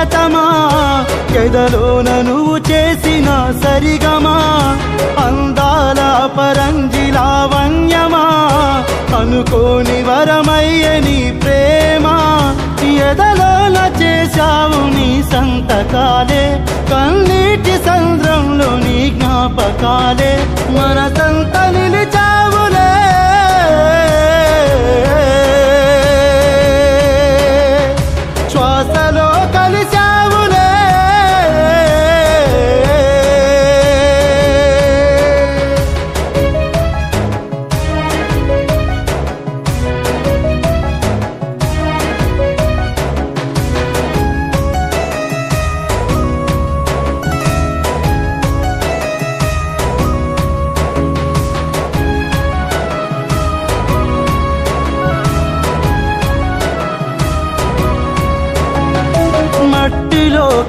ప్రియతమా ఎదలోన నువ్వు చేసిన సరిగమా? అందాల పరంజి లావణ్యమా అనుకోని వరమయ్యని ప్రేమ? ఎదలోన చేశావు నీ సంతకాలే? కన్నీటి సంద్రంలో నీ జ్ఞాపకాలే? మనసంత నిలిచావులే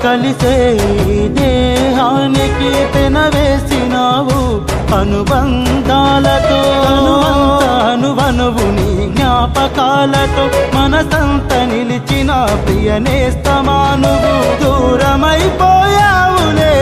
కలిసే ఈ దేహానికి పెనవేసినావు అనుబంధాలతో అనువంత అనువనువు నీ జ్ఞాపకాలతో మనసంత నిలిచిన ప్రియ నేస్తమానువు దూరమైపోయావులే.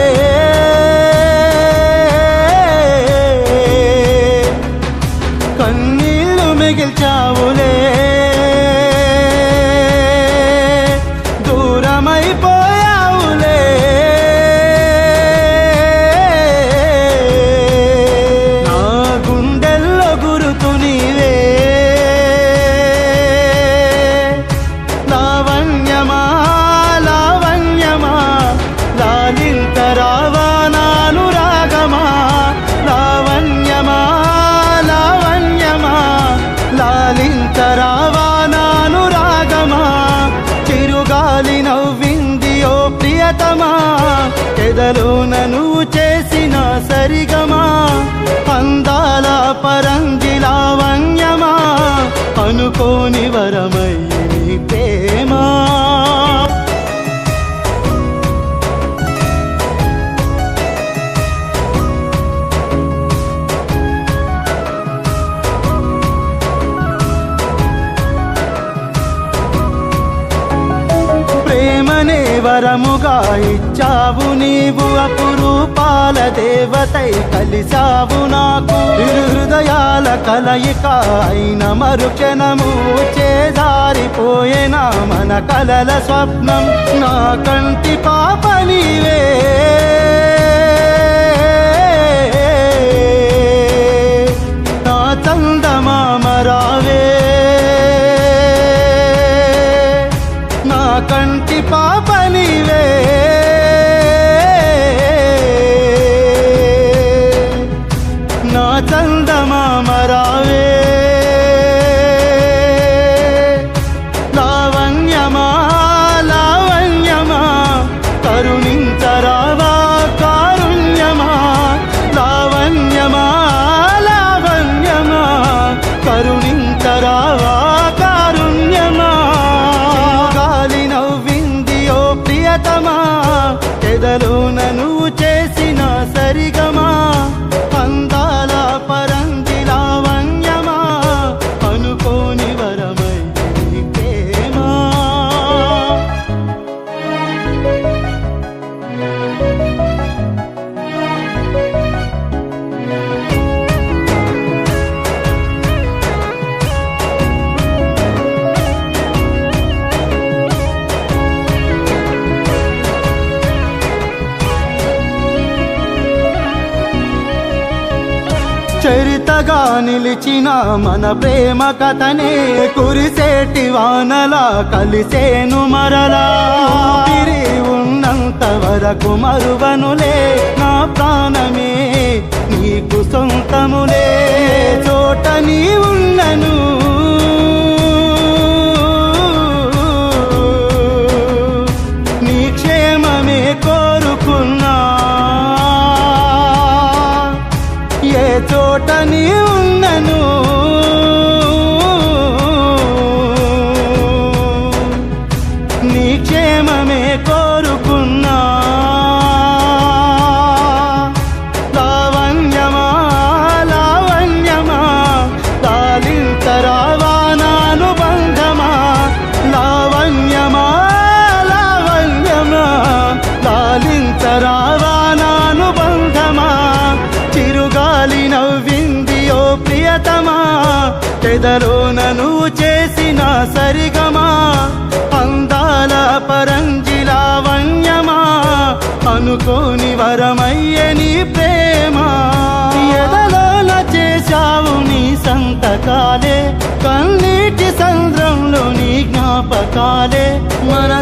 ఎదలోన నువ్వు చేసిన సరిగమా? అందాల పరంగి వరముగా ఇచ్చావు నీవు అపురూపాల దేవతై కలిసావు నాకు. హృదయాల కలయిక అయిన మరుక్షణము చేదారిపోయేనా మన కలల స్వప్నం. నా కంటి పాప నీవే. ఎదలోన చరితగా నిలిచిన మన ప్రేమ కథనే కురిసేటి వానలా కలిసేను మరలా. ఉన్నంత వరకు మరువనులే. నా ప్రియతమా పెదలోన నువ్వు చేసిన సరిగమా? అందాల పరంజి లావణ్యమా అనుకోని వరమయ్యే నీ ప్రేమ? ఎదలోన చేశావు నీ సంతకాలే కన్నీటి సంద్రంలో నీ జ్ఞాపకాలే. మన